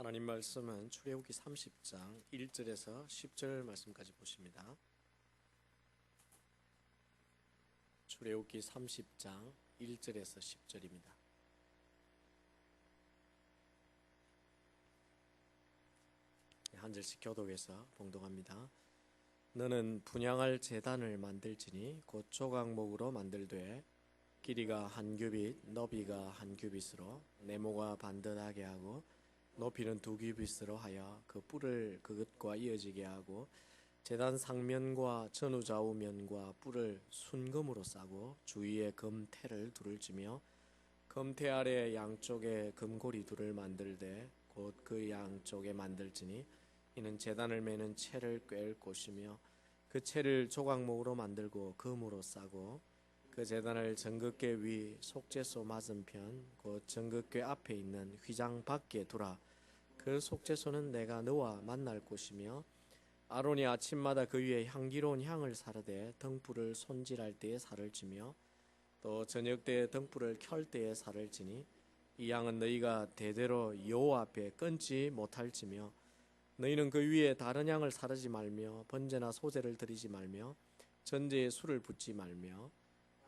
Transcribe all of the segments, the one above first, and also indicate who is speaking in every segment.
Speaker 1: 하나님 말씀은 출애굽기 30장 1절에서 10절 말씀까지 보십니다. 출애굽기 30장 1절에서 10절입니다. 한 절씩 교독해서 봉독합니다. 너는 분양할 재단을 만들지니 곧 조각목으로 만들되 길이가 한 규빗, 너비가 한 규빗으로 네모가 반듯하게 하고 높이는 두 규빗으로 하여 그 뿔을 그것과 이어지게 하고 재단 상면과 전후좌우면과 뿔을 순금으로 싸고 주위에 금태를 둘을 지며 금태 아래 양쪽에 금고리 둘을 만들되 곧 그 양쪽에 만들지니 이는 재단을 매는 채를 꿰을 곳이며 그 채를 조각목으로 만들고 금으로 싸고 그 재단을 정극계 위 속죄소 맞은편 곧 정극계 앞에 있는 휘장 밖에 두라 그 속죄소는 내가 너와 만날 곳이며 아론이 아침마다 그 위에 향기로운 향을 사르되 등불을 손질할 때에 살을 지며 또 저녁 때에 등불을 켤 때에 살을 지니 이 향은 너희가 대대로 여호와 앞에 끊지 못할지며 너희는 그 위에 다른 향을 사르지 말며 번제나 소제를 드리지 말며 전제에 술을 붓지 말며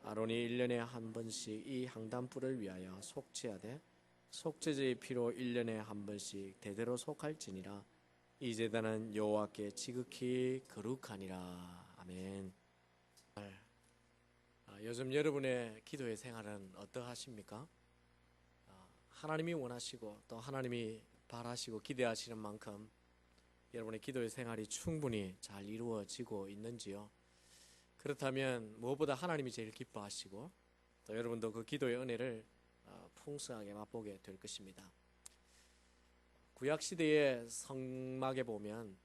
Speaker 1: 아론이 일년에한 번씩 이 향단불을 위하여 속죄하되 속죄제의 피로 일년에 한 번씩 대대로 속할지니라 이 제단은 여호와께 지극히 거룩하니라 아멘 아, 요즘 여러분의 기도의 생활은 어떠하십니까? 아, 하나님이 원하시고 또 하나님이 바라시고 기대하시는 만큼 여러분의 기도의 생활이 충분히 잘 이루어지고 있는지요? 그렇다면 무엇보다 하나님이 제일 기뻐하시고 또 여러분도 그 기도의 은혜를 어, 풍성하게 맛보게 될 것입니다. 구약 시대의 성막에 보면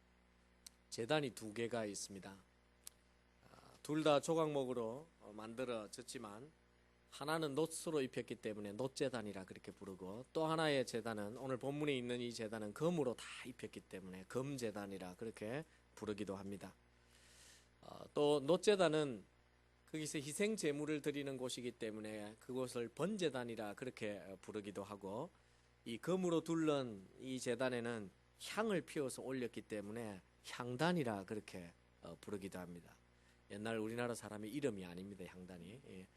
Speaker 1: 제단이 두 개가 있습니다. 둘 다 조각목으로 어, 만들어졌지만 하나는 놋으로 입혔기 때문에 놋제단이라 그렇게 부르고 또 하나의 제단은 오늘 본문에 있는 이 제단은 금으로 다 입혔기 때문에 금제단이라 그렇게 부르기도 합니다. 어, 또 놋제단은 거기서 희생 제물을 드리는 곳이기 때문에 그곳을 번제단이라 그렇게 어, 부르기도 하고 이 금으로 둘른 이 제단에는 향을 피워서 올렸기 때문에 향단이라 그렇게 어, 부르기도 합니다. 옛날 우리나라 사람의 이름이 아닙니다. 향단이 예.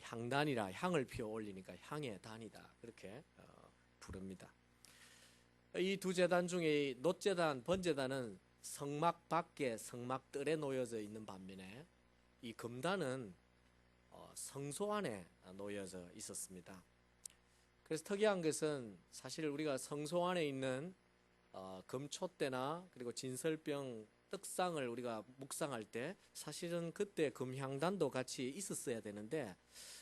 Speaker 1: 향단이라 향을 피워 올리니까 향의 단이다 그렇게 어, 부릅니다. 이두 제단 중에 놋제단, 번제단은 성막 밖에 성막 뜰에 놓여져 있는 반면에 이 금단은 어, 성소 안에 놓여져 있었습니다. 그래서 특이한 것은 사실 우리가 성소 안에 있는 어, 금촛대나 그리고 진설병 떡상을 우리가 묵상할 때 사실은 그때 금향단도 같이 있었어야 되는데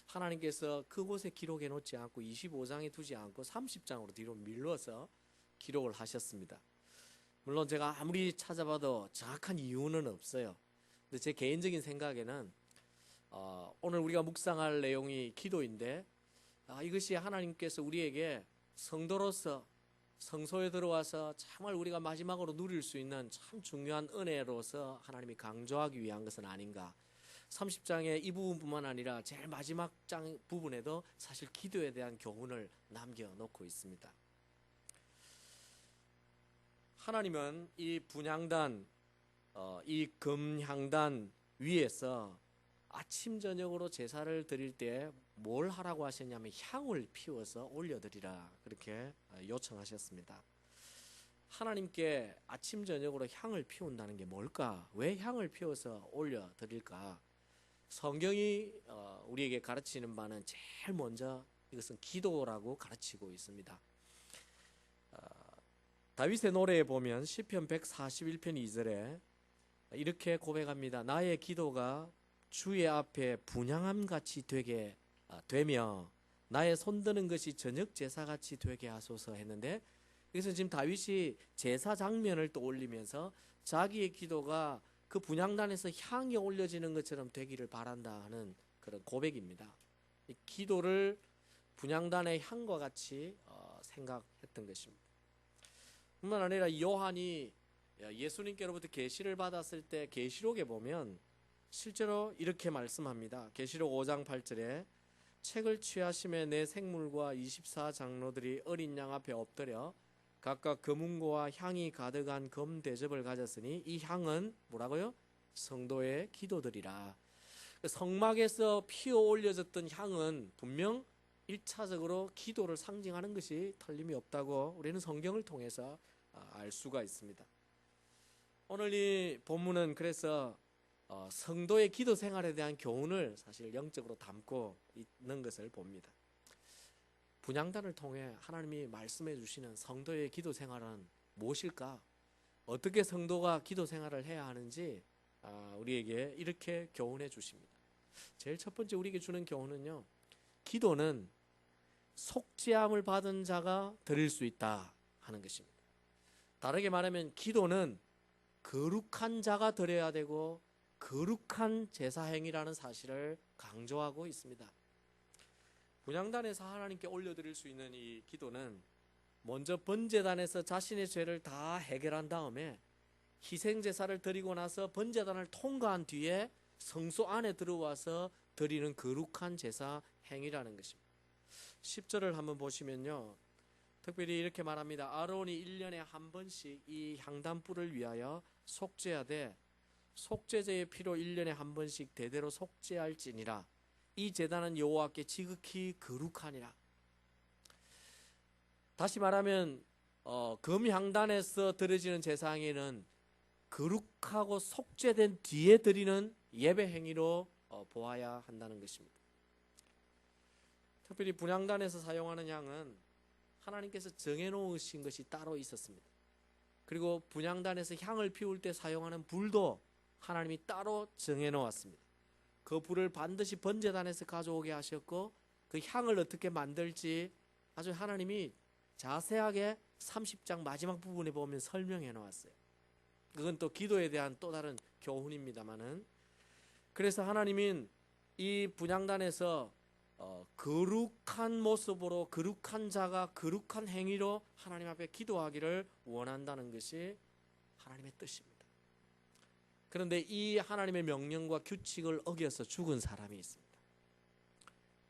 Speaker 1: 하나님께서 그곳에 기록해 놓지 않고 25장에 두지 않고 30장으로 뒤로 밀러서 기록을 하셨습니다. 물론 제가 아무리 찾아봐도 정확한 이유는 없어요. 근데 제 개인적인 생각에는 어, 오늘 우리가 묵상할 내용이 기도인데 아, 이것이 하나님께서 우리에게 성도로서 성소에 들어와서 정말 우리가 마지막으로 누릴 수 있는 참 중요한 은혜로서 하나님이 강조하기 위한 것은 아닌가. 30장의 이 부분뿐만 아니라 제일 마지막 장 부분에도 사실 기도에 대한 교훈을 남겨놓고 있습니다. 하나님은 이 분향단, 어, 이 금향단 위에서 아침 저녁으로 제사를 드릴 때 뭘 하라고 하셨냐면 향을 피워서 올려드리라 그렇게 어, 요청하셨습니다. 하나님께 아침 저녁으로 향을 피운다는 게 뭘까? 왜 향을 피워서 올려드릴까? 성경이 어, 우리에게 가르치는 바는 제일 먼저 이것은 기도라고 가르치고 있습니다. 어, 다윗의 노래에 보면 시편 141편 2절에 이렇게 고백합니다. 나의 기도가 주의 앞에 분향함 같이 되게 아, 되며 나의 손드는 것이 저녁 제사 같이 되게 하소서 했는데 여기서 지금 다윗이 제사 장면을 떠올리면서 자기의 기도가 그 분향단에서 향이 올려지는 것처럼 되기를 바란다 하는 그런 고백입니다. 이 기도를 분향단의 향과 같이 어, 생각했던 것입니다. 뿐만 아니라 요한이 예수님께로부터 계시를 받았을 때 계시록에 보면 실제로 이렇게 말씀합니다. 계시록 5장 8절에 책을 취하심에 내 생물과 24 장로들이 어린 양 앞에 엎드려 각각 금은고와 향이 가득한 금 대접을 가졌으니 이 향은 뭐라고요? 성도의 기도들이라. 성막에서 피어 올려졌던 향은 분명 일차적으로 기도를 상징하는 것이 틀림이 없다고 우리는 성경을 통해서 아, 알 수가 있습니다. 오늘 이 본문은 그래서 어, 성도의 기도 생활에 대한 교훈을 사실 영적으로 담고 있는 것을 봅니다. 분양단을 통해 하나님이 말씀해 주시는 성도의 기도 생활은 무엇일까? 어떻게 성도가 기도 생활을 해야 하는지 아, 우리에게 이렇게 교훈해 주십니다. 제일 첫 번째 우리에게 주는 교훈은요. 기도는 속죄함을 받은 자가 드릴 수 있다 하는 것입니다. 다르게 말하면 기도는 거룩한 자가 드려야 되고 거룩한 제사 행위라는 사실을 강조하고 있습니다. 분양단에서 하나님께 올려드릴 수 있는 이 기도는 먼저 번제단에서 자신의 죄를 다 해결한 다음에 희생 제사를 드리고 나서 번제단을 통과한 뒤에 성소 안에 들어와서 드리는 거룩한 제사 행위라는 것입니다. 10절을 한번 보시면요. 특별히 이렇게 말합니다. 아론이 1년에 한 번씩 이 향단불을 위하여 속죄하되 속죄제의 피로 1년에 한 번씩 대대로 속죄할지니라. 이 제단은 여호와께 지극히 거룩하니라. 다시 말하면 어, 금향단에서 드려지는 제사행위는 거룩하고 속죄된 뒤에 드리는 예배 행위로 어, 보아야 한다는 것입니다. 특별히 분향단에서 사용하는 향은 하나님께서 정해놓으신 것이 따로 있었습니다. 그리고 분향단에서 향을 피울 때 사용하는 불도 하나님이 따로 정해 놓았습니다. 그 불을 반드시 번제단에서 가져오게 하셨고 그 향을 어떻게 만들지 아주 하나님이 자세하게 30장 마지막 부분에 보면 설명해 놓았어요. 그건 또 기도에 대한 또 다른 교훈입니다만은 그래서 하나님은 이 분향단에서 어, 거룩한 모습으로 거룩한 자가 거룩한 행위로 하나님 앞에 기도하기를 원한다는 것이 하나님의 뜻입니다. 그런데 이 하나님의 명령과 규칙을 어겨서 죽은 사람이 있습니다.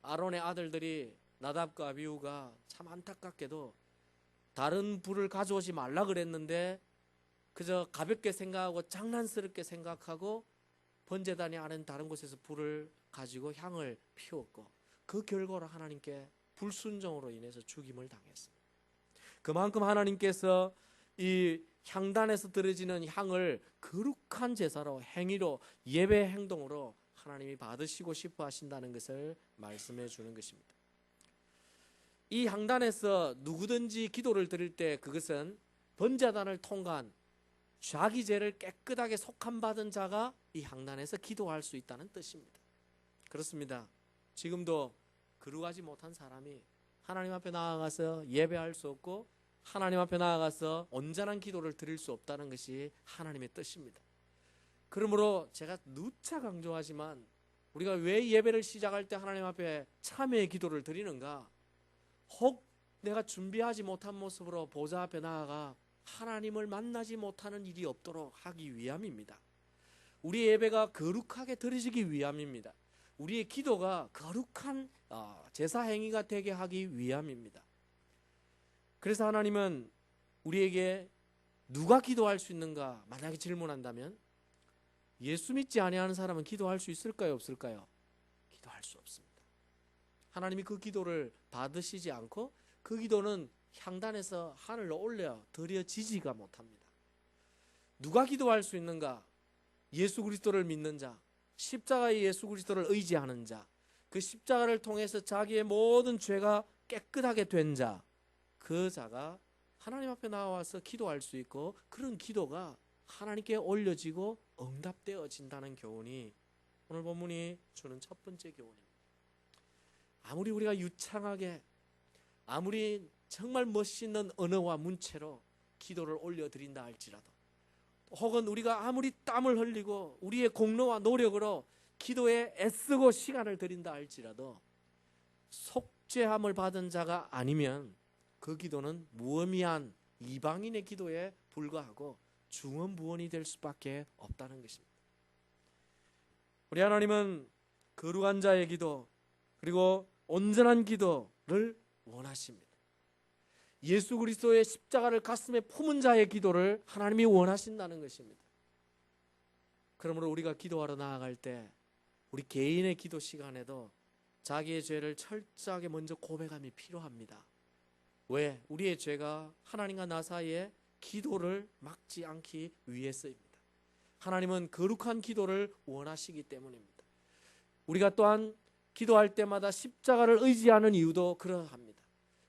Speaker 1: 아론의 아들들이 나답과 아비우가 참 안타깝게도 다른 불을 가져오지 말라 그랬는데 그저 가볍게 생각하고 장난스럽게 생각하고 번제단이 아닌 다른 곳에서 불을 가지고 향을 피웠고 그 결과로 하나님께 불순종으로 인해서 죽임을 당했습니다. 그만큼 하나님께서 이 향단에서 들어지는 향을 거룩한 제사로 행위로 예배 행동으로 하나님이 받으시고 싶어 하신다는 것을 말씀해 주는 것입니다. 이 향단에서 누구든지 기도를 드릴 때 그것은 번제단을 통과한 자기 죄를 깨끗하게 속함 받은 자가 이 향단에서 기도할 수 있다는 뜻입니다. 그렇습니다. 지금도 거룩하지 못한 사람이 하나님 앞에 나아가서 예배할 수 없고 하나님 앞에 나아가서 온전한 기도를 드릴 수 없다는 것이 하나님의 뜻입니다. 그러므로 제가 누차 강조하지만 우리가 왜 예배를 시작할 때 하나님 앞에 참회의 기도를 드리는가? 혹 내가 준비하지 못한 모습으로 보좌 앞에 나아가 하나님을 만나지 못하는 일이 없도록 하기 위함입니다. 우리 예배가 거룩하게 드려지기 위함입니다. 우리의 기도가 거룩한 어, 제사 행위가 되게 하기 위함입니다. 그래서 하나님은 우리에게 누가 기도할 수 있는가 만약에 질문한다면 예수 믿지 아니하는 사람은 기도할 수 있을까요 없을까요? 기도할 수 없습니다. 하나님이 그 기도를 받으시지 않고 그 기도는 향단에서 하늘로 올려 드려지지가 못합니다. 누가 기도할 수 있는가? 예수 그리스도를 믿는 자, 십자가의 예수 그리스도를 의지하는 자, 그 십자가를 통해서 자기의 모든 죄가 깨끗하게 된 자, 그 자가 하나님 앞에 나와서 기도할 수 있고 그런 기도가 하나님께 올려지고 응답되어진다는 교훈이 오늘 본문이 주는 첫 번째 교훈입니다. 아무리 우리가 유창하게 아무리 정말 멋있는 언어와 문체로 기도를 올려드린다 할지라도 혹은 우리가 아무리 땀을 흘리고 우리의 공로와 노력으로 기도에 애쓰고 시간을 들인다 할지라도 속죄함을 받은 자가 아니면 그 기도는 무의미한 이방인의 기도에 불과하고 중언부언이 될 수밖에 없다는 것입니다. 우리 하나님은 거룩한 자의 기도 그리고 온전한 기도를 원하십니다. 예수 그리스도의 십자가를 가슴에 품은 자의 기도를 하나님이 원하신다는 것입니다. 그러므로 우리가 기도하러 나아갈 때 우리 개인의 기도 시간에도 자기의 죄를 철저하게 먼저 고백함이 필요합니다. 왜? 우리의 죄가 하나님과 나 사이에 기도를 막지 않기 위해서입니다. 하나님은 거룩한 기도를 원하시기 때문입니다. 우리가 또한 기도할 때마다 십자가를 의지하는 이유도 그러합니다.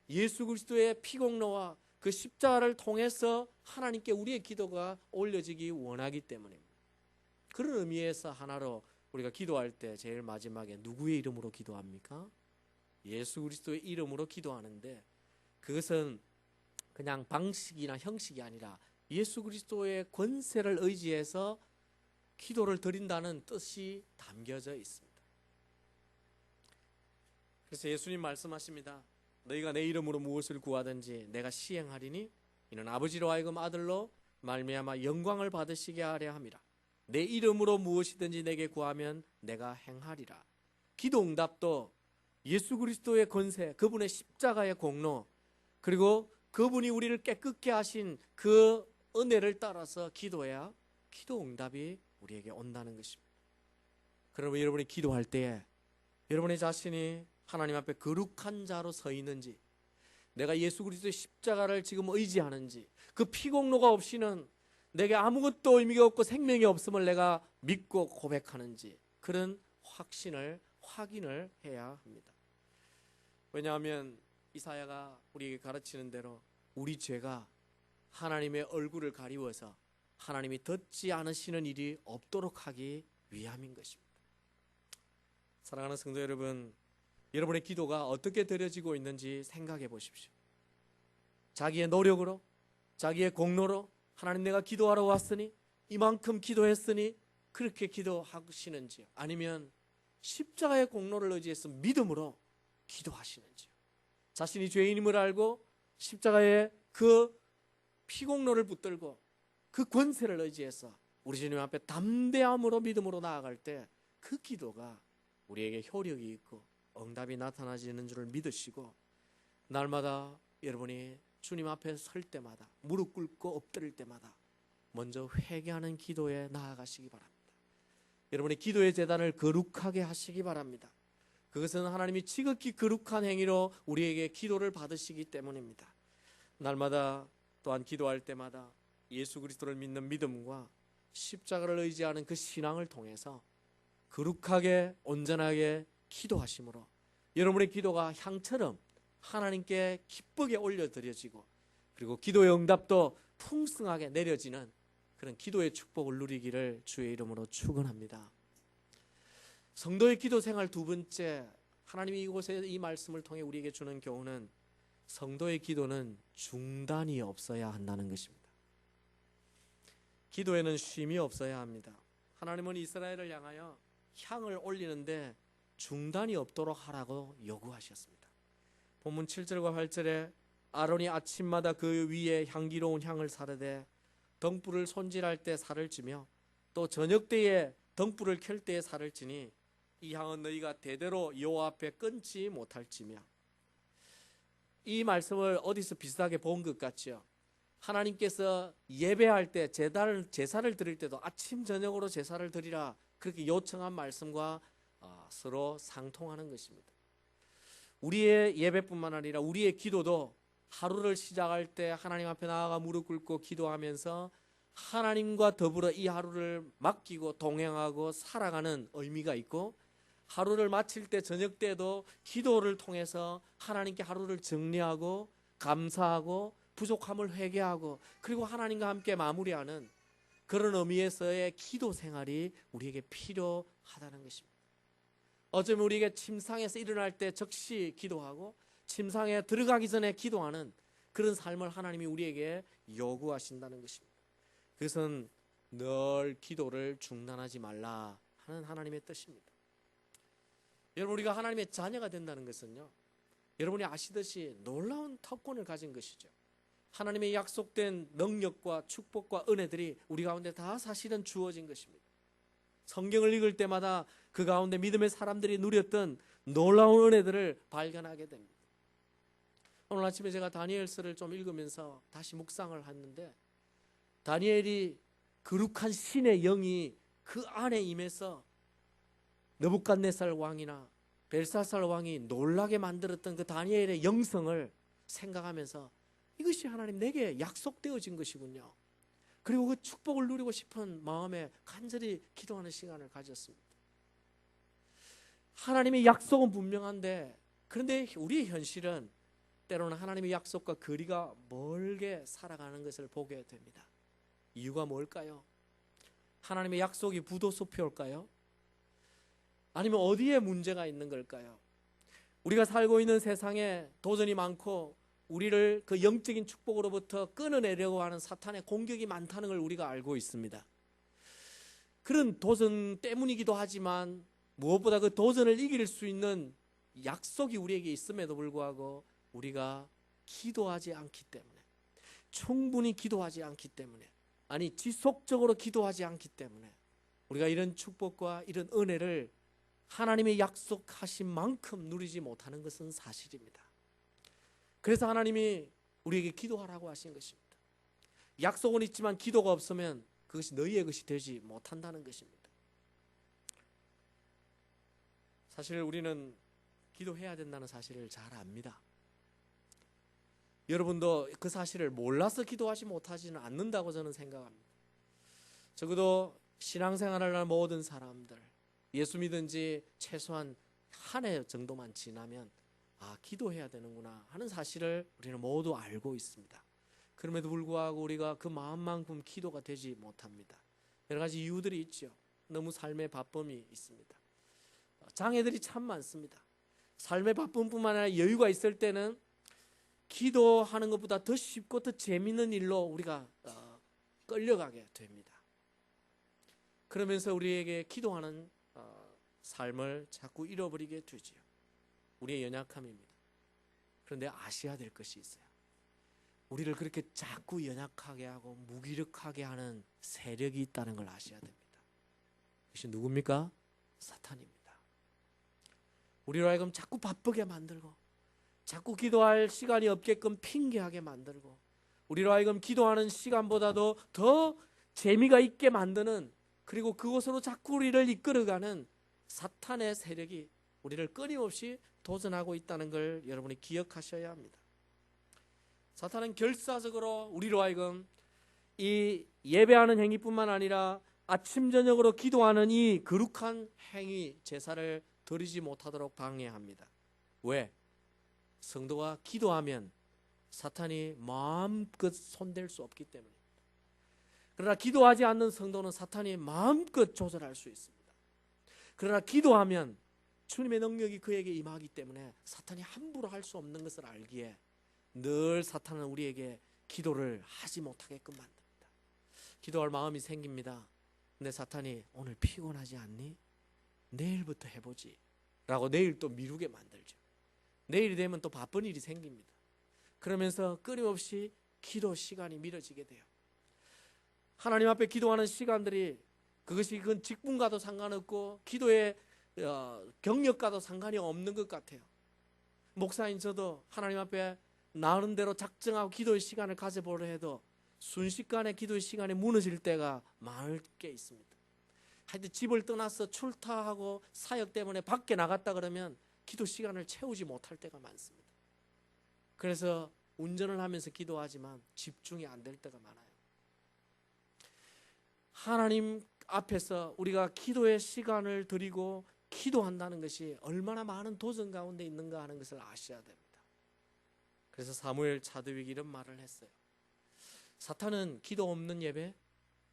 Speaker 1: 예수 그리스도의 피공로와 그 십자가를 통해서 하나님께 우리의 기도가 올려지기 원하기 때문입니다. 그런 의미에서 하나로 우리가 기도할 때 제일 마지막에 누구의 이름으로 기도합니까? 예수 그리스도의 이름으로 기도하는데 그것은 그냥 방식이나 형식이 아니라 예수 그리스도의 권세를 의지해서 기도를 드린다는 뜻이 담겨져 있습니다. 그래서 예수님 말씀하십니다. 너희가 내 이름으로 무엇을 구하든지 내가 시행하리니 이는 아버지로 하여금 아들로 말미암아 영광을 받으시게 하려 함이라. 내 이름으로 무엇이든지 내게 구하면 내가 행하리라. 기도 응답도 예수 그리스도의 권세, 그분의 십자가의 공로, 그리고 그분이 우리를 깨끗게 하신 그 은혜를 따라서 기도해야 기도 응답이 우리에게 온다는 것입니다. 그러면 여러분이 기도할 때에 여러분의 자신이 하나님 앞에 거룩한 자로 서 있는지, 내가 예수 그리스도의 십자가를 지금 의지하는지, 그 피공로가 없이는 내게 아무것도 의미가 없고 생명이 없음을 내가 믿고 고백하는지 그런 확신을 확인을 해야 합니다. 왜냐하면 이사야가 우리에게 가르치는 대로 우리 죄가 하나님의 얼굴을 가리워서 하나님이 듣지 않으시는 일이 없도록 하기 위함인 것입니다. 사랑하는 성도 여러분, 여러분의 기도가 어떻게 드려지고 있는지 생각해 보십시오. 자기의 노력으로, 자기의 공로로 하나님 내가 기도하러 왔으니 이만큼 기도했으니 그렇게 기도하시는지 아니면 십자가의 공로를 의지해서 믿음으로 기도하시는지요. 자신이 죄인임을 알고 십자가의 그 피공로를 붙들고 그 권세를 의지해서 우리 주님 앞에 담대함으로 믿음으로 나아갈 때 그 기도가 우리에게 효력이 있고 응답이 나타나지는 줄을 믿으시고 날마다 여러분이 주님 앞에 설 때마다 무릎 꿇고 엎드릴 때마다 먼저 회개하는 기도에 나아가시기 바랍니다. 여러분의 기도의 재단을 거룩하게 하시기 바랍니다. 그것은 하나님이 지극히 거룩한 행위로 우리에게 기도를 받으시기 때문입니다. 날마다 또한 기도할 때마다 예수 그리스도를 믿는 믿음과 십자가를 의지하는 그 신앙을 통해서 거룩하게 온전하게 기도하심으로 여러분의 기도가 향처럼 하나님께 기쁘게 올려드려지고 그리고 기도의 응답도 풍성하게 내려지는 그런 기도의 축복을 누리기를 주의 이름으로 축원합니다. 성도의 기도 생활 두 번째 하나님이 이곳에 이 말씀을 통해 우리에게 주는 교훈은 성도의 기도는 중단이 없어야 한다는 것입니다. 기도에는 쉼이 없어야 합니다. 하나님은 이스라엘을 향하여 향을 올리는데 중단이 없도록 하라고 요구하셨습니다. 본문 7절과 8절에 아론이 아침마다 그 위에 향기로운 향을 사르되 덩불을 손질할 때 살을 찌며 또 저녁 때에 덩불을 켤 때에 살을 찌니 이 향은 너희가 대대로 여호와 앞에 끊지 못할지며 이 말씀을 어디서 비슷하게 본 것 같죠. 하나님께서 예배할 때 제단을 제사를 드릴 때도 아침 저녁으로 제사를 드리라 그렇게 요청한 말씀과 어, 서로 상통하는 것입니다. 우리의 예배뿐만 아니라 우리의 기도도 하루를 시작할 때 하나님 앞에 나아가 무릎 꿇고 기도하면서 하나님과 더불어 이 하루를 맡기고 동행하고 살아가는 의미가 있고 하루를 마칠 때 저녁 때도 기도를 통해서 하나님께 하루를 정리하고 감사하고 부족함을 회개하고 그리고 하나님과 함께 마무리하는 그런 의미에서의 기도 생활이 우리에게 필요하다는 것입니다. 어쩌면 우리에게 침상에서 일어날 때 즉시 기도하고 침상에 들어가기 전에 기도하는 그런 삶을 하나님이 우리에게 요구하신다는 것입니다. 그것은 늘 기도를 중단하지 말라 하는 하나님의 뜻입니다. 여러분 우리가 하나님의 자녀가 된다는 것은요. 여러분이 아시듯이 놀라운 특권을 가진 것이죠. 하나님의 약속된 능력과 축복과 은혜들이 우리 가운데 다 사실은 주어진 것입니다. 성경을 읽을 때마다 그 가운데 믿음의 사람들이 누렸던 놀라운 은혜들을 발견하게 됩니다. 오늘 아침에 제가 다니엘서를 좀 읽으면서 다시 묵상을 했는데 다니엘이 거룩한 신의 영이 그 안에 임해서 느부갓네살 왕이나 벨사살 왕이 놀라게 만들었던 그 다니엘의 영성을 생각하면서 이것이 하나님 내게 약속되어진 것이군요. 그리고 그 축복을 누리고 싶은 마음에 간절히 기도하는 시간을 가졌습니다. 하나님의 약속은 분명한데 그런데 우리의 현실은 때로는 하나님의 약속과 거리가 멀게 살아가는 것을 보게 됩니다. 이유가 뭘까요? 하나님의 약속이 부도수표일까요? 아니면 어디에 문제가 있는 걸까요? 우리가 살고 있는 세상에 도전이 많고 우리를 그 영적인 축복으로부터 끊어내려고 하는 사탄의 공격이 많다는 걸 우리가 알고 있습니다. 그런 도전 때문이기도 하지만 무엇보다 그 도전을 이길 수 있는 약속이 우리에게 있음에도 불구하고 우리가 기도하지 않기 때문에 충분히 기도하지 않기 때문에 아니 지속적으로 기도하지 않기 때문에 우리가 이런 축복과 이런 은혜를 하나님의 약속하신 만큼 누리지 못하는 것은 사실입니다. 그래서 하나님이 우리에게 기도하라고 하신 것입니다. 약속은 있지만 기도가 없으면 그것이 너희의 것이 되지 못한다는 것입니다. 사실 우리는 기도해야 된다는 사실을 잘 압니다. 여러분도 그 사실을 몰라서 기도하지 못하지는 않는다고 저는 생각합니다. 적어도 신앙생활을 하는 모든 사람들, 예수 믿은 지 최소한 한 해 정도만 지나면 아, 기도해야 되는구나 하는 사실을 우리는 모두 알고 있습니다. 그럼에도 불구하고 우리가 그 마음만큼 기도가 되지 못합니다. 여러 가지 이유들이 있죠. 너무 삶의 바쁨이 있습니다. 장애들이 참 많습니다. 삶의 바쁨뿐만 아니라 여유가 있을 때는 기도하는 것보다 더 쉽고 더 재밌는 일로 우리가 어, 끌려가게 됩니다. 그러면서 우리에게 기도하는 어, 삶을 자꾸 잃어버리게 되지요. 우리의 연약함입니다. 그런데 아셔야 될 것이 있어요. 우리를 그렇게 자꾸 연약하게 하고 무기력하게 하는 세력이 있다는 걸 아셔야 됩니다. 그것이 누굽니까? 사탄입니다. 우리로 하여금 자꾸 바쁘게 만들고 자꾸 기도할 시간이 없게끔 핑계하게 만들고 우리로 하여금 기도하는 시간보다도 더 재미가 있게 만드는 그리고 그곳으로 자꾸 우리를 이끌어가는 사탄의 세력이 우리를 끊임없이 도전하고 있다는 걸 여러분이 기억하셔야 합니다. 사탄은 결사적으로 우리로 하여금 이 예배하는 행위뿐만 아니라 아침 저녁으로 기도하는 이 거룩한 행위 제사를 드리지 못하도록 방해합니다. 왜? 성도가 기도하면 사탄이 마음껏 손댈 수 없기 때문입니다. 그러나 기도하지 않는 성도는 사탄이 마음껏 조절할 수 있습니다. 그러나 기도하면 주님의 능력이 그에게 임하기 때문에 사탄이 함부로 할 수 없는 것을 알기에 늘 사탄은 우리에게 기도를 하지 못하게끔 만듭니다. 기도할 마음이 생깁니다. 근데 사탄이 오늘 피곤하지 않니? 내일부터 해보지. 라고 내일 또 미루게 만들죠. 내일이 되면 또 바쁜 일이 생깁니다. 그러면서 끊임없이 기도 시간이 미뤄지게 돼요. 하나님 앞에 기도하는 시간들이 그것이 그 직분과도 상관없고 기도의 어, 경력과도 상관이 없는 것 같아요. 목사인 저도 하나님 앞에 나름대로 작정하고 기도의 시간을 가져보려 해도 순식간에 기도의 시간이 무너질 때가 많을 게 있습니다. 하여튼 집을 떠나서 출타하고 사역 때문에 밖에 나갔다 그러면 기도 시간을 채우지 못할 때가 많습니다. 그래서 운전을 하면서 기도하지만 집중이 안 될 때가 많아요. 하나님 앞에서 우리가 기도의 시간을 드리고 기도한다는 것이 얼마나 많은 도전 가운데 있는가 하는 것을 아셔야 됩니다. 그래서 사무엘 차드윅이 이런 말을 했어요. 사탄은 기도 없는 예배,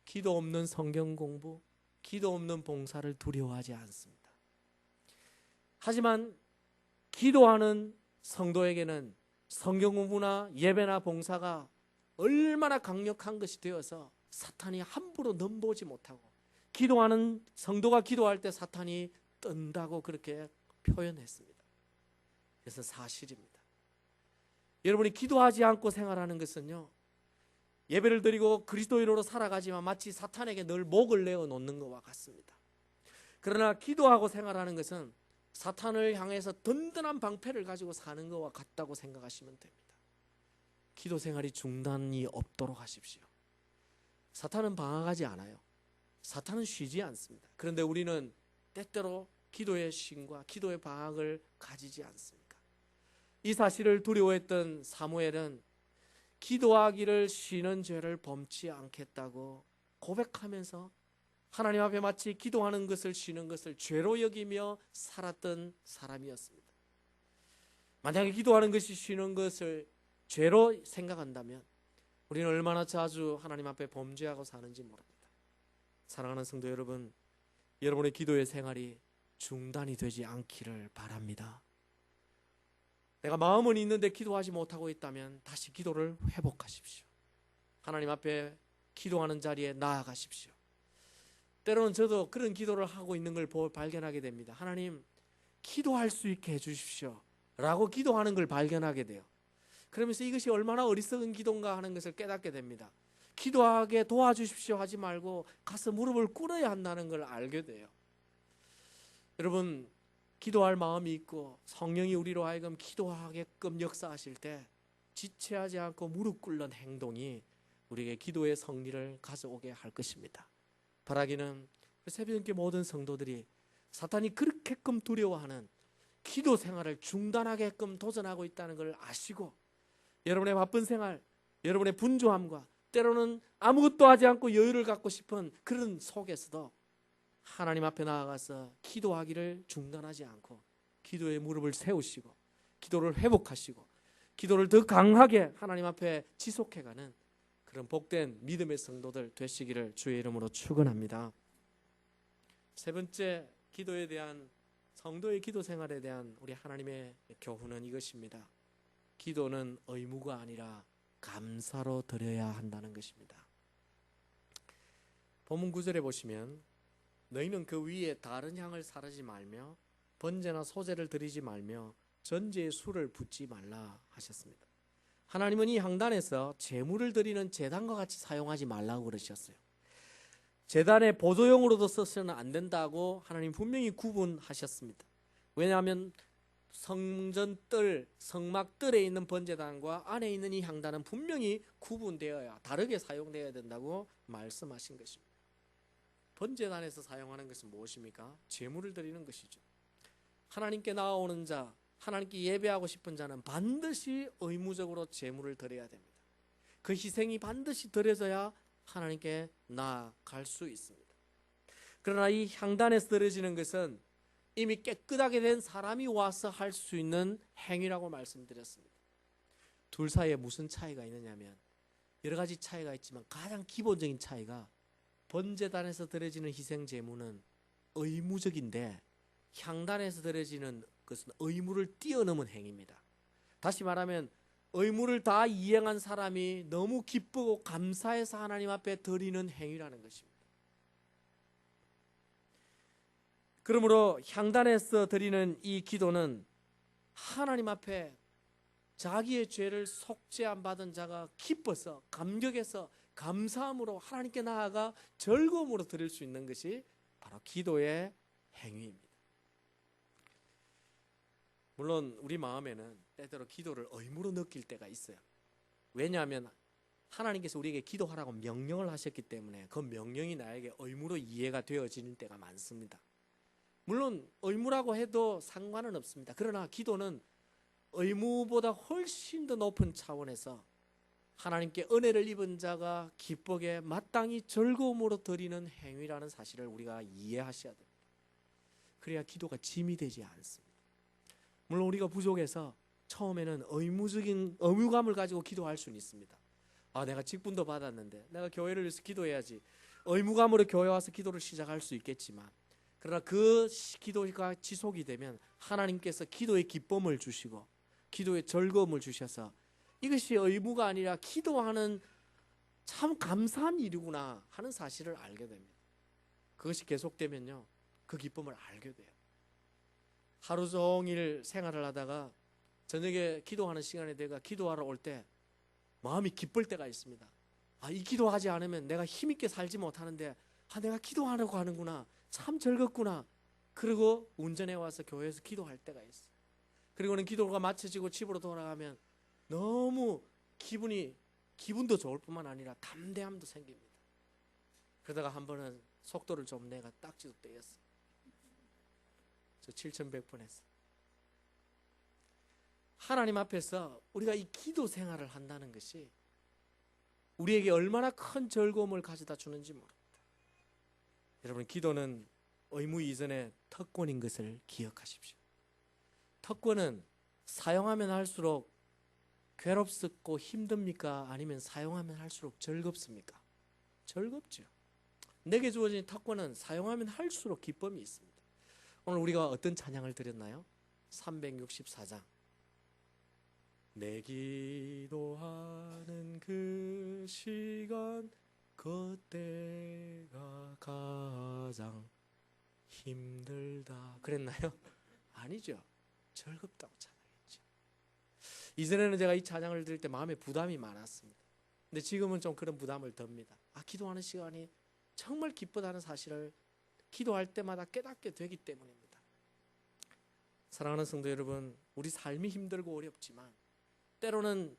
Speaker 1: 기도 없는 성경 공부, 기도 없는 봉사를 두려워하지 않습니다. 하지만 기도하는 성도에게는 성경 공부나 예배나 봉사가 얼마나 강력한 것이 되어서 사탄이 함부로 넘보지 못하고 기도하는 성도가 기도할 때 사탄이 뜬다고 그렇게 표현했습니다. 그래서 사실입니다. 여러분이 기도하지 않고 생활하는 것은요. 예배를 드리고 그리스도인으로 살아가지만 마치 사탄에게 늘 목을 내어 놓는 것과 같습니다. 그러나 기도하고 생활하는 것은 사탄을 향해서 든든한 방패를 가지고 사는 것과 같다고 생각하시면 됩니다. 기도 생활이 중단이 없도록 하십시오. 사탄은 방황하지 않아요. 사탄은 쉬지 않습니다. 그런데 우리는 때때로 기도의 쉼과 기도의 방황을 가지지 않습니까? 이 사실을 두려워했던 사무엘은 기도하기를 쉬는 죄를 범치 않겠다고 고백하면서 하나님 앞에 마치 기도하는 것을 쉬는 것을 죄로 여기며 살았던 사람이었습니다. 만약에 기도하는 것이 쉬는 것을 죄로 생각한다면 우리는 얼마나 자주 하나님 앞에 범죄하고 사는지 모릅니다. 사랑하는 성도 여러분, 여러분의 기도의 생활이 중단이 되지 않기를 바랍니다. 내가 마음은 있는데 기도하지 못하고 있다면 다시 기도를 회복하십시오. 하나님 앞에 기도하는 자리에 나아가십시오. 때로는 저도 그런 기도를 하고 있는 걸 보- 발견하게 됩니다. 하나님, 기도할 수 있게 해주십시오. 라고 기도하는 걸 발견하게 돼요. 그러면서 이것이 얼마나 어리석은 기도인가 하는 것을 깨닫게 됩니다. 기도하게 도와주십시오 하지 말고 가서 무릎을 꿇어야 한다는 걸 알게 돼요. 여러분, 기도할 마음이 있고 성령이 우리로 하여금 기도하게끔 역사하실 때 지체하지 않고 무릎 꿇는 행동이 우리에게 기도의 성리를 가져오게 할 것입니다. 바라기는 새벽에 모든 성도들이 사탄이 그렇게끔 두려워하는 기도 생활을 중단하게끔 도전하고 있다는 걸 아시고 여러분의 바쁜 생활, 여러분의 분주함과 때로는 아무것도 하지 않고 여유를 갖고 싶은 그런 속에서도 하나님 앞에 나아가서 기도하기를 중단하지 않고 기도의 무릎을 세우시고 기도를 회복하시고 기도를 더 강하게 하나님 앞에 지속해가는 그런 복된 믿음의 성도들 되시기를 주의 이름으로 축원합니다. 세 번째 기도에 대한 성도의 기도 생활에 대한 우리 하나님의 교훈은 이것입니다. 기도는 의무가 아니라 감사로 드려야 한다는 것입니다. 본문 구절에 보시면 너희는 그 위에 다른 향을 사르지 말며 번제나 소제를 드리지 말며 전제에 술을 붓지 말라 하셨습니다. 하나님은 이 향단에서 제물을 드리는 제단과 같이 사용하지 말라고 그러셨어요. 제단의 보조용으로도 써서는 안 된다고 하나님 분명히 구분하셨습니다. 왜냐하면 성전 뜰, 성막 뜰에 있는 번제단과 안에 있는 이 향단은 분명히 구분되어야 다르게 사용되어야 된다고 말씀하신 것입니다. 번제단에서 사용하는 것은 무엇입니까? 제물을 드리는 것이죠. 하나님께 나아오는 자, 하나님께 예배하고 싶은 자는 반드시 의무적으로 제물을 드려야 됩니다. 그 희생이 반드시 드려져야 하나님께 나아갈 수 있습니다. 그러나 이 향단에서 드려지는 것은 이미 깨끗하게 된 사람이 와서 할 수 있는 행위라고 말씀드렸습니다. 둘 사이에 무슨 차이가 있느냐면 여러 가지 차이가 있지만 가장 기본적인 차이가 번제단에서 드려지는 희생 제물은 의무적인데 향단에서 드려지는 것은 의무를 뛰어넘은 행위입니다. 다시 말하면 의무를 다 이행한 사람이 너무 기쁘고 감사해서 하나님 앞에 드리는 행위라는 것입니다. 그러므로 향단에서 드리는 이 기도는 하나님 앞에 자기의 죄를 속죄함 받은 자가 기뻐서 감격해서 감사함으로 하나님께 나아가 즐거움으로 드릴 수 있는 것이 바로 기도의 행위입니다. 물론 우리 마음에는 때때로 기도를 의무로 느낄 때가 있어요. 왜냐하면 하나님께서 우리에게 기도하라고 명령을 하셨기 때문에 그 명령이 나에게 의무로 이해가 되어지는 때가 많습니다. 물론 의무라고 해도 상관은 없습니다. 그러나 기도는 의무보다 훨씬 더 높은 차원에서 하나님께 은혜를 입은 자가 기쁘게 마땅히 즐거움으로 드리는 행위라는 사실을 우리가 이해하셔야 됩니다. 그래야 기도가 짐이 되지 않습니다. 물론 우리가 부족해서 처음에는 의무적인 의무감을 가지고 기도할 수는 있습니다. 아, 내가 직분도 받았는데 내가 교회를 위해서 기도해야지. 의무감으로 교회 와서 기도를 시작할 수 있겠지만 그러나 그 기도가 지속이 되면 하나님께서 기도의 기쁨을 주시고 기도의 즐거움을 주셔서 이것이 의무가 아니라 기도하는 참 감사한 일이구나 하는 사실을 알게 됩니다. 그것이 계속되면요. 그 기쁨을 알게 돼요. 하루 종일 생활을 하다가 저녁에 기도하는 시간에 내가 기도하러 올 때 마음이 기쁠 때가 있습니다. 아, 이 기도하지 않으면 내가 힘있게 살지 못하는데 아, 내가 기도하려고 하는구나. 참 즐겁구나. 그리고 운전해 와서 교회에서 기도할 때가 있어요. 그리고는 기도가 마쳐지고 집으로 돌아가면 너무 기분이 기분도 좋을 뿐만 아니라 담대함도 생깁니다. 그러다가 한 번은 속도를 좀 내가 딱지도 떼었어. 저 7,100번 했어. 하나님 앞에서 우리가 이 기도 생활을 한다는 것이 우리에게 얼마나 큰 즐거움을 가져다 주는지 모릅니다. 여러분 기도는 의무 이전의 특권인 것을 기억하십시오. 특권은 사용하면 할수록 괴롭고 힘듭니까? 아니면 사용하면 할수록 즐겁습니까? 즐겁죠. 내게 주어진 특권은 사용하면 할수록 기쁨이 있습니다. 오늘 우리가 어떤 찬양을 드렸나요? 364장. 내 기도하는 그 시간 그때가 가장 힘들다. 그랬나요? 아니죠. 즐겁다고 찬양했죠. 이전에는 제가 이 찬양을 들을 때 마음에 부담이 많았습니다. 근데 지금은 좀 그런 부담을 듭니다. 아, 기도하는 시간이 정말 기쁘다는 사실을 기도할 때마다 깨닫게 되기 때문입니다. 사랑하는 성도 여러분, 우리 삶이 힘들고 어렵지만 때로는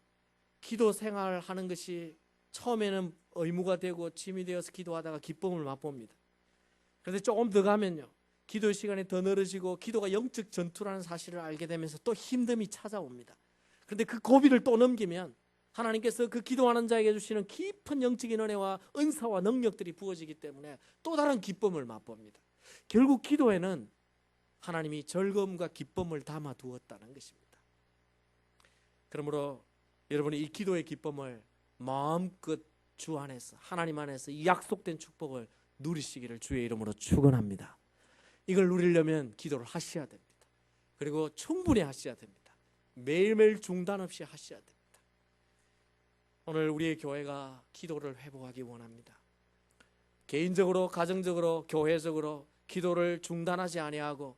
Speaker 1: 기도 생활하는 것이 처음에는 의무가 되고 짐이 되어서 기도하다가 기쁨을 맛봅니다. 그런데 조금 더 가면요. 기도 시간이 더 늘어지고 기도가 영적 전투라는 사실을 알게 되면서 또 힘듦이 찾아옵니다. 그런데 그 고비를 또 넘기면 하나님께서 그 기도하는 자에게 주시는 깊은 영적인 은혜와 은사와 능력들이 부어지기 때문에 또 다른 기쁨을 맛봅니다. 결국 기도에는 하나님이 즐거움과 기쁨을 담아 두었다는 것입니다. 그러므로 여러분이 이 기도의 기쁨을 마음껏 주 안에서 하나님 안에서 이 약속된 축복을 누리시기를 주의 이름으로 축원합니다. 이걸 누리려면 기도를 하셔야 됩니다. 그리고 충분히 하셔야 됩니다. 매일매일 중단 없이 하셔야 됩니다. 오늘 우리의 교회가 기도를 회복하기 원합니다. 개인적으로, 가정적으로, 교회적으로 기도를 중단하지 아니하고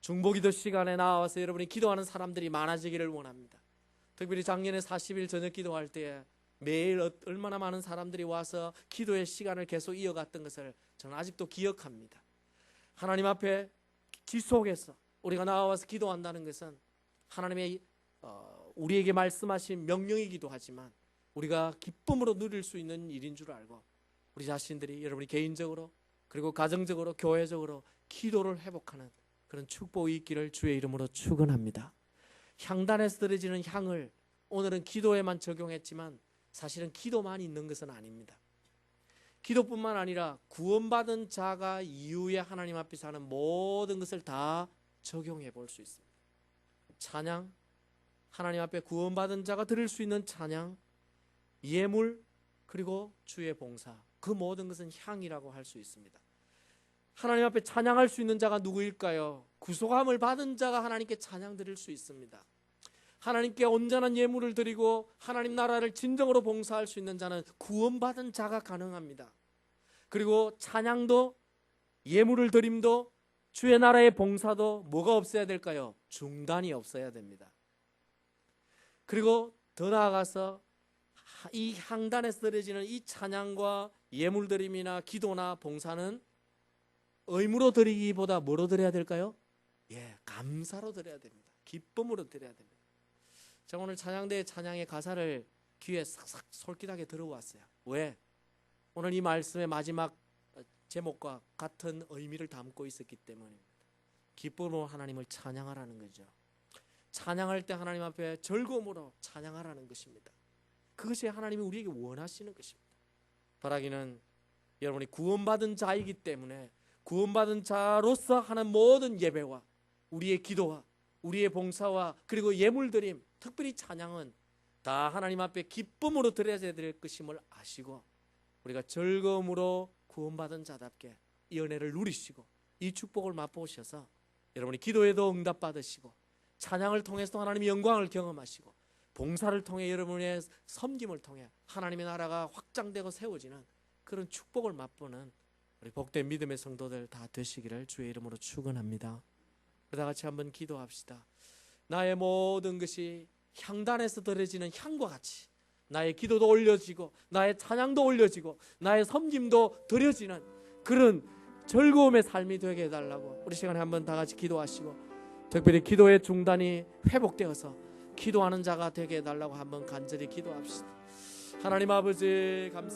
Speaker 1: 중보기도 시간에 나와서 여러분이 기도하는 사람들이 많아지기를 원합니다. 특별히 작년에 40일 저녁 기도할 때 매일 어- 얼마나 많은 사람들이 와서 기도의 시간을 계속 이어갔던 것을 저는 아직도 기억합니다. 하나님 앞에 지속해서 우리가 나와서 기도한다는 것은 하나님의 어, 우리에게 말씀하신 명령이기도 하지만 우리가 기쁨으로 누릴 수 있는 일인 줄 알고 우리 자신들이 여러분이 개인적으로 그리고 가정적으로 교회적으로 기도를 회복하는 그런 축복이 있기를 주의 이름으로 축원합니다. 향단에서 들어지는 향을 오늘은 기도에만 적용했지만 사실은 기도만 있는 것은 아닙니다. 기도뿐만 아니라 구원받은 자가 이후에 하나님 앞에서 하는 모든 것을 다 적용해 볼 수 있습니다. 찬양, 하나님 앞에 구원받은 자가 드릴 수 있는 찬양, 예물, 그리고 주의 봉사. 그 모든 것은 향이라고 할 수 있습니다. 하나님 앞에 찬양할 수 있는 자가 누구일까요? 구속함을 받은 자가 하나님께 찬양 드릴 수 있습니다. 하나님께 온전한 예물을 드리고 하나님 나라를 진정으로 봉사할 수 있는 자는 구원받은 자가 가능합니다. 그리고 찬양도 예물을 드림도 주의 나라의 봉사도 뭐가 없어야 될까요? 중단이 없어야 됩니다. 그리고 더 나아가서 이 향단에서 드려지는 이 찬양과 예물 드림이나 기도나 봉사는 의무로 드리기보다 뭐로 드려야 될까요? 예, 감사로 드려야 됩니다. 기쁨으로 드려야 됩니다. 제가 오늘 찬양대 찬양의 가사를 귀에 싹싹 솔깃하게 들어왔어요. 왜? 오늘 이 말씀의 마지막 제목과 같은 의미를 담고 있었기 때문입니다. 기쁨으로 하나님을 찬양하라는 거죠. 찬양할 때 하나님 앞에 즐거움으로 찬양하라는 것입니다. 그것이 하나님이 우리에게 원하시는 것입니다. 바라기는 여러분이 구원받은 자이기 때문에 구원받은 자로서 하는 모든 예배와 우리의 기도와 우리의 봉사와 그리고 예물드림 특별히 찬양은 다 하나님 앞에 기쁨으로 드려야 될 것임을 아시고 우리가 즐거움으로 구원받은 자답게 이 은혜를 누리시고 이 축복을 맛보셔서 여러분이 기도에도 응답 받으시고 찬양을 통해서 하나님의 영광을 경험하시고 봉사를 통해 여러분의 섬김을 통해 하나님의 나라가 확장되고 세워지는 그런 축복을 맛보는 우리 복된 믿음의 성도들 다 되시기를 주의 이름으로 축원합니다. 다 같이 한번 기도합시다. 나의 모든 것이 향단에서 드려지는 향과 같이 나의 기도도 올려지고 나의 찬양도 올려지고 나의 섬김도 드려지는 그런 즐거움의 삶이 되게 해달라고 우리 시간에 한번 다 같이 기도하시고 특별히 기도의 중단이 회복되어서 기도하는 자가 되게 해달라고 한번 간절히 기도합시다. 하나님 아버지 감사.